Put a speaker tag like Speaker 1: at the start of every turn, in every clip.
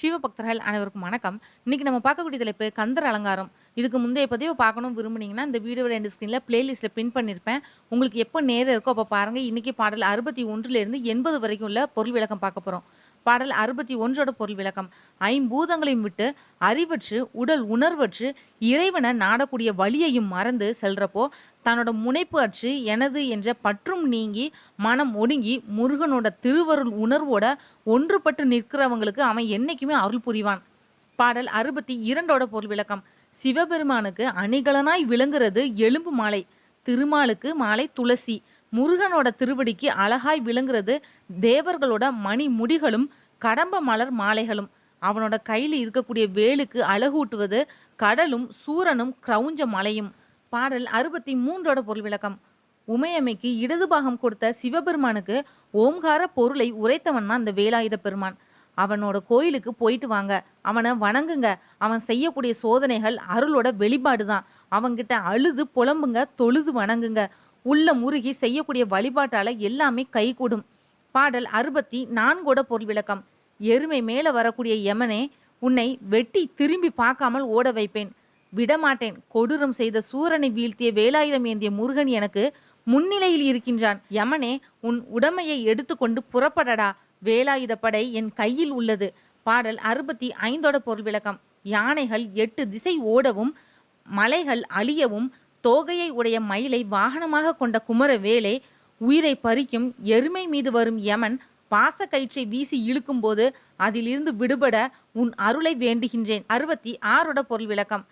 Speaker 1: சிவபக்தர்கள் அனைவருக்கும் வணக்கம். இன்னைக்கு நம்ம பார்க்கக்கூடிய தலைப்பு கந்தர் அலங்காரம். இதுக்கு முந்தைய பதிவு பார்க்கணும் விரும்புனீங்கன்னா இந்த வீடியோ ரெண்டு ஸ்க்ரீனில் பிளேலிஸ்ட்டில் பின் பண்ணியிருப்பேன் உங்களுக்கு எப்போ நேரம் இருக்கோ அப்போ பாருங்கள் இன்றைக்கி பாடல் அறுபத்தி ஒன்றுலேருந்து எண்பது வரைக்கும் உள்ள பொருள் விளக்கம் பார்க்க போகிறோம் பாடல் அறுபத்தி ஒன்றோட பொருள் விளக்கம். ஐம்பூதங்களையும் விட்டு அறிவற்று உடல் உணர்வற்று இறைவனை நாடக்கூடிய வழியையும் மறந்து செல்றப்போ தன்னோட முனைப்பு அற்று எனது என்ற பற்றும் நீங்கி மனம் ஒடுங்கி முருகனோட திருவருள் உணர்வோட ஒன்றுபட்டு நிற்கிறவங்களுக்கு அவன் என்னைக்குமே அருள் புரிவான். பாடல் அறுபத்தி இரண்டோட பொருள் விளக்கம். சிவபெருமானுக்கு அணிகலனாய் விளங்குறது எலும்பு மாலை. திருமாலுக்கு மாலை துளசி. முருகனோட திருவடிக்கு அழகாய் விளங்குறது தேவர்களோட மணி முடிகளும் கடம்ப மலர் மாலைகளும். அவனோட கையில் இருக்கக்கூடிய வேலுக்கு அழகூட்டுவது கடலும் சூரனும் கிரௌஞ்ச மலையும். பாடல் அறுபத்தி மூன்றோட பொருள் விளக்கம். உமையம்மைக்கு இடது பாகம் கொடுத்த சிவபெருமானுக்கு ஓம்கார பொருளை உரைத்தவன் தான் அந்த வேலாயுத பெருமான். அவனோட கோயிலுக்கு போயிட்டு வாங்க. அவனை வணங்குங்க. அவன் செய்யக்கூடிய சோதனைகள் அருளோட வெளிப்பாடு தான் அவன்கிட்ட அழுது புலம்புங்க தொழுது வணங்குங்க. உள்ள முருகி செய்யக்கூடிய வழிபாட்டால எல்லாமே கைகூடும். பாடல் அறுபத்தி நான்கோட பொருள் விளக்கம். எருமை மேலே வரக்கூடிய யமனே உன்னை வெட்டி திரும்பி பார்க்காமல் ஓட வைப்பேன். விடமாட்டேன். கொடூரம் செய்த சூரனை வீழ்த்திய வேலாயுதம் ஏந்திய முருகன் எனக்கு முன்னிலையில் இருக்கின்றான். யமனே உன் உடமையை எடுத்துக்கொண்டு புறப்படடா. வேலாயுத படை என் கையில் உள்ளது. பாடல் அறுபத்தி ஐந்தோட பொருள் விளக்கம். யானைகள் எட்டு திசை ஓடவும் மலைகள் அழியவும் தோகையை உடைய மயிலை வாகனமாக கொண்ட குமரவேலே உயிரை பறிக்கும் எருமை மீது வரும் யமன் பாச கயிற்றை வீசி இழுக்கும்போது அதிலிருந்து விடுபட உன் அருளை வேண்டுகின்றேன். அறுபத்தி ஆறோட பொருள் விளக்கம்.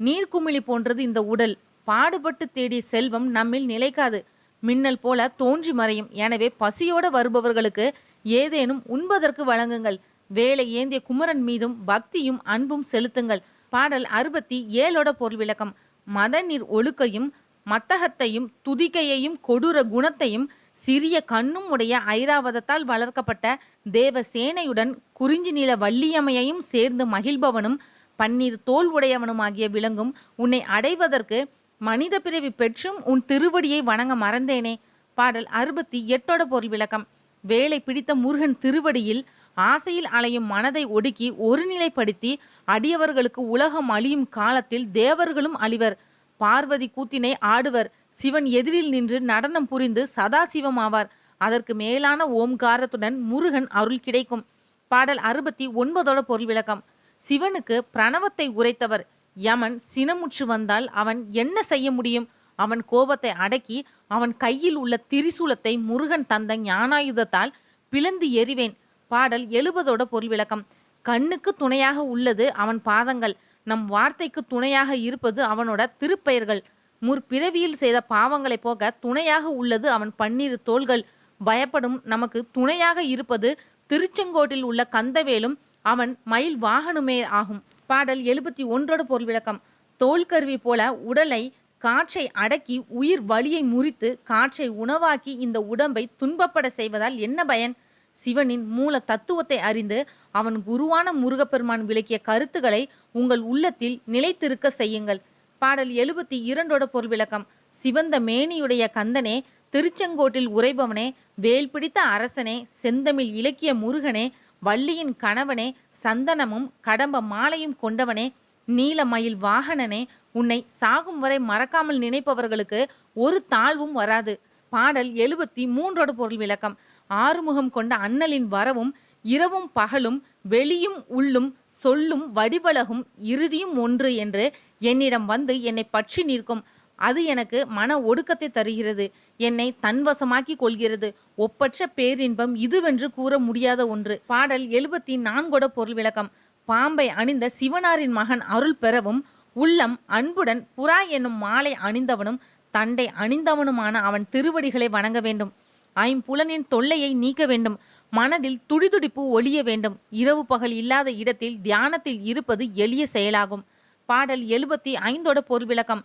Speaker 1: நீர்க்குமிழி போன்றது இந்த உடல். பாடுபட்டு தேடிய செல்வம் நம்மில் நிலைக்காது. மின்னல் போல தோன்றி மறையும். எனவே பசியோட வருபவர்களுக்கு ஏதேனும் உண்பதற்கு வழங்குங்கள். வேலை ஏந்திய குமரன் மீதும் பக்தியும் அன்பும் செலுத்துங்கள். பாடல் அறுபத்தி ஏழோட பொருள் விளக்கம். மத நீர் ஒழுக்கையும் மத்தகத்தையும் துதிக்கையையும் கொடூர குணத்தையும் சிறிய கண்ணும் உடைய ஐராவதத்தால் வளர்க்கப்பட்ட தேவ சேனையுடன் குறிஞ்சி நில வள்ளியம்மையையும் சேர்ந்து மகிழ்பவனும் பன்னீர் தோல் உடையவனுமாகிய விளங்கும் உன்னை அடைவதற்கு மனித பிறவி பெற்றும் உன் திருவடியை வணங்க மறந்தேனே. பாடல் அறுபத்தி எட்டோட பொருள் விளக்கம். வேலை பிடித்த முருகன் திருவடியில் ஆசையில் அலையும் மனதை ஒடுக்கி ஒருநிலைப்படுத்தி அடியவர்களுக்கு உலகம் அழியும் காலத்தில் தேவர்களும் அழிவர். பார்வதி கூத்தினை ஆடுவர். சிவன் எதிரில் நின்று நடனம் புரிந்து சதாசிவம் ஆவார். அதற்கு மேலான ஓம்காரத்துடன் முருகன் அருள் கிடைக்கும். பாடல் அறுபத்தி ஒன்பதோட பொருள் விளக்கம். சிவனுக்கு பிரணவத்தை உரைத்தவர். யமன் சினமுற்று வந்தால் அவன் என்ன செய்ய முடியும்? அவன் கோபத்தை அடக்கி அவன் கையில் உள்ள திரிசூலத்தை முருகன் தந்த ஞானாயுதத்தால் பிளந்து எறிவேன். பாடல் எழுபதோட பொருள் விளக்கம். கண்ணுக்கு துணையாக உள்ளது அவன் பாதங்கள். நம் வார்த்தைக்கு துணையாக இருப்பது அவனோட திருப்பெயர்கள். முற்பிறவியில் செய்த பாவங்களை போக துணையாக உள்ளது அவன் பன்னிரு தோள்கள். பயப்படும் நமக்கு துணையாக இருப்பது திருச்செங்கோட்டில் உள்ள கந்தவேலும் அவன் மயில் வாகனமே ஆகும். பாடல் எழுபத்தி ஒன்றோட பொருள் விளக்கம். தோல்கருவி போல உடலை காற்றை அடக்கி உயிர் வலியை முறித்து காற்றை உணவாக்கி இந்த உடம்பை துன்பப்பட செய்வதால் என்ன பயன்? சிவனின் மூல தத்துவத்தை அறிந்து அவன் குருவான முருகப்பெருமான் விளக்கிய கருத்துக்களை உங்கள் உள்ளத்தில் நிலைத்திருக்க செய்யுங்கள். பாடல் எழுபத்தி இரண்டோட பொருள் விளக்கம். சிவந்த மேனியுடைய கந்தனே திருச்செங்கோட்டில் உரைபவனே வேல் பிடித்த அரசனே செந்தமிழ் இலக்கிய முருகனே வள்ளியின் கணவனே சந்தனமும் கடம்ப மாலையும் கொண்டவனே நீலமயில் வாகனனே உன்னை சாகும் வரை மறக்காமல் நினைப்பவர்களுக்கு ஒரு தாழ்வும் வராது. பாடல் எழுபத்தி மூன்றோடு பொருள் விளக்கம். ஆறுமுகம் கொண்ட அண்ணலின் வரவும் இரவும் பகலும் வெளியும் உள்ளும் சொல்லும் வடிவழகும் இறுதியும் ஒன்று என்று என்னிடம் வந்து என்னை பற்றி நிற்கும். அது எனக்கு மன ஒடுக்கத்தை தருகிறது. என்னை தன்வசமாக்கி கொள்கிறது. ஒப்பற்ற பேரின்பம் இதுவென்று கூற முடியாத ஒன்று. பாடல் எழுபத்தி நான்கோட பொருள் விளக்கம். பாம்பை அணிந்த சிவனாரின் மகன் அருள் பெறவும் உள்ளம் அன்புடன் புறா என்னும் மாலை அணிந்தவனும் தண்டை அணிந்தவனுமான அவன் திருவடிகளை வணங்க வேண்டும். ஐம்புலனின் தொல்லையை நீக்க வேண்டும். மனதில் துடிதுடிப்பு ஒளிய வேண்டும். இரவு பகல் இல்லாத இடத்தில் தியானத்தில் இருப்பது எளிய செயலாகும். பாடல் எழுபத்தி ஐந்தோட பொருள் விளக்கம்.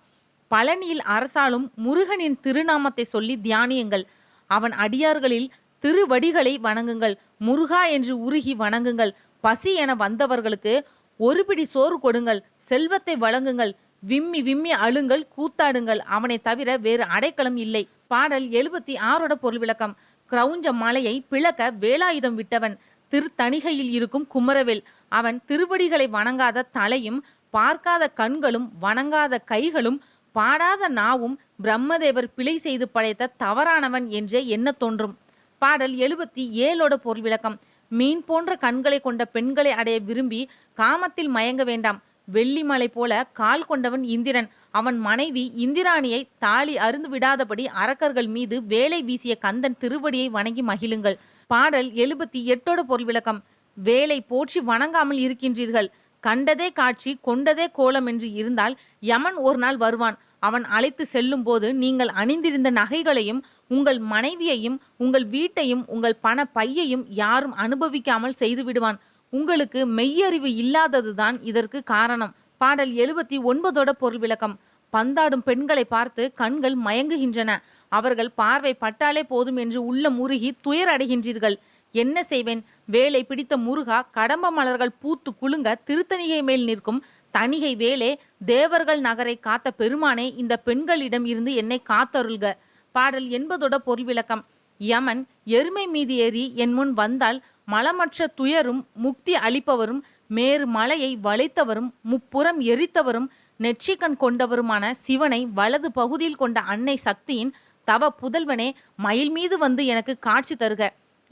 Speaker 1: பழனியில் அரசாலும் முருகனின் திருநாமத்தை சொல்லி தியானியுங்கள். அவன் அடியார்களில் திருவடிகளை வணங்குங்கள். முருகா என்று உருகி வணங்குங்கள். பசி என வந்தவர்களுக்கு ஒரு பிடி சோறு கொடுங்கள். செல்வத்தை வழங்குங்கள். விம்மி விம்மி அழுங்கள். கூத்தாடுங்கள். அவனை தவிர வேறு அடைக்கலம் இல்லை. பாடல் எழுபத்தி ஆறோட பொருள் விளக்கம். கிரௌஞ்ச மலையை பிளக்க வேலாயுதம் விட்டவன் திருத்தணிகையில் இருக்கும் குமரவேல். அவன் திருவடிகளை வணங்காத தலையும் பார்க்காத கண்களும் வணங்காத கைகளும் பாடாத நாவும் பிரம்மதேவர் பிழை செய்து படைத்த தவறானவன் என்றே என்ன தோன்றும்? பாடல் எழுபத்தி ஏழோட பொருள் விளக்கம். மீன் போன்ற கண்களை கொண்ட பெண்களை அடைய விரும்பி காமத்தில் மயங்க வேண்டாம். வெள்ளிமலை போல கால் கொண்டவன் இந்திரன். அவன் மனைவி இந்திராணியை தாலி அருந்து விடாதபடி அரக்கர்கள் மீது வேலை வீசிய கந்தன் திருவடியை வணங்கி மகிழுங்கள். பாடல் எழுபத்தி எட்டோட பொருள் விளக்கம். வேலை போற்றி வணங்காமல் இருக்கின்றீர்கள். கண்டதே காட்சி கொண்டதே கோலம் என்று இருந்தால் யமன் ஒரு நாள் வருவான். அவன் அழைத்து செல்லும் போது நீங்கள் அணிந்திருந்த நகைகளையும் உங்கள் மனைவியையும் உங்கள் வீட்டையும் உங்கள் பண பையையும் யாரும் அனுபவிக்காமல் செய்து விடுவான். உங்களுக்கு மெய்யறிவு இல்லாததுதான் இதற்கு காரணம். பாடல் எழுபத்தி ஒன்பதோட பொருள் விளக்கம். பந்தாடும் பெண்களை பார்த்து கண்கள் மயங்குகின்றன. அவர்கள் பார்வை பட்டாலே போதும் என்று உள்ளம் உருகி துயர் அடைகின்றீர்கள். என்ன செய்வேன்? வேலை பிடித்த முருகா கடம்ப மலர்கள் பூத்து குலுங்க திருத்தணிகை மேல் நிற்கும். தணிகை வேலே தேவர்கள் நகரை காத்த பெருமானே இந்த பெண்களிடம் இருந்து என்னை காத்தருள்க. பாடல் என்பதோட பொருள் விளக்கம் யமன் எருமை மீது ஏறி என் முன் வந்தால் மலமற்ற துயரும் முக்தி அளிப்பவரும் மேறு மலையை வளைத்தவரும் முப்புறம் எரித்தவரும் நெற்றிக்கண் கொண்டவருமான சிவனை வலது பகுதியில் கொண்ட அன்னை சக்தியின் தவ புதல்வனே மயில் மீது வந்து எனக்கு காட்சி தருக.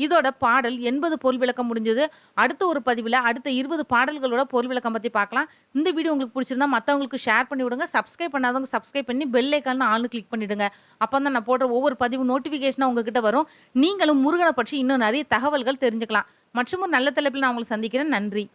Speaker 1: இதோட பாடல் எண்பது பொருள் விளக்கம் முடிஞ்சது. அடுத்த ஒரு பதிவில் அடுத்த இருபது பாடல்களோட பொருள் விளக்கம் பற்றி பார்க்கலாம். இந்த வீடியோ உங்களுக்கு பிடிச்சிருந்தா மற்றவங்களுக்கு ஷேர் பண்ணி விடுங்க. சப்ஸ்கிரைப் பண்ணாதவங்க சப்ஸ்கிரைப் பண்ணி பெல் ஐக்கான் ஆள்னு கிளிக் பண்ணிவிடுங்க அப்போ தான் நான் போடுற ஒவ்வொரு பதிவு நோட்டிஃபிகேஷனாக உங்ககிட்ட வரும். நீங்களும் முருகனை பற்றி இன்னும் நிறைய தகவல்கள் தெரிஞ்சுக்கலாம். மற்றும் ஒரு நல்ல தலைப்பில் நான் உங்களை சந்திக்கிறேன். நன்றி.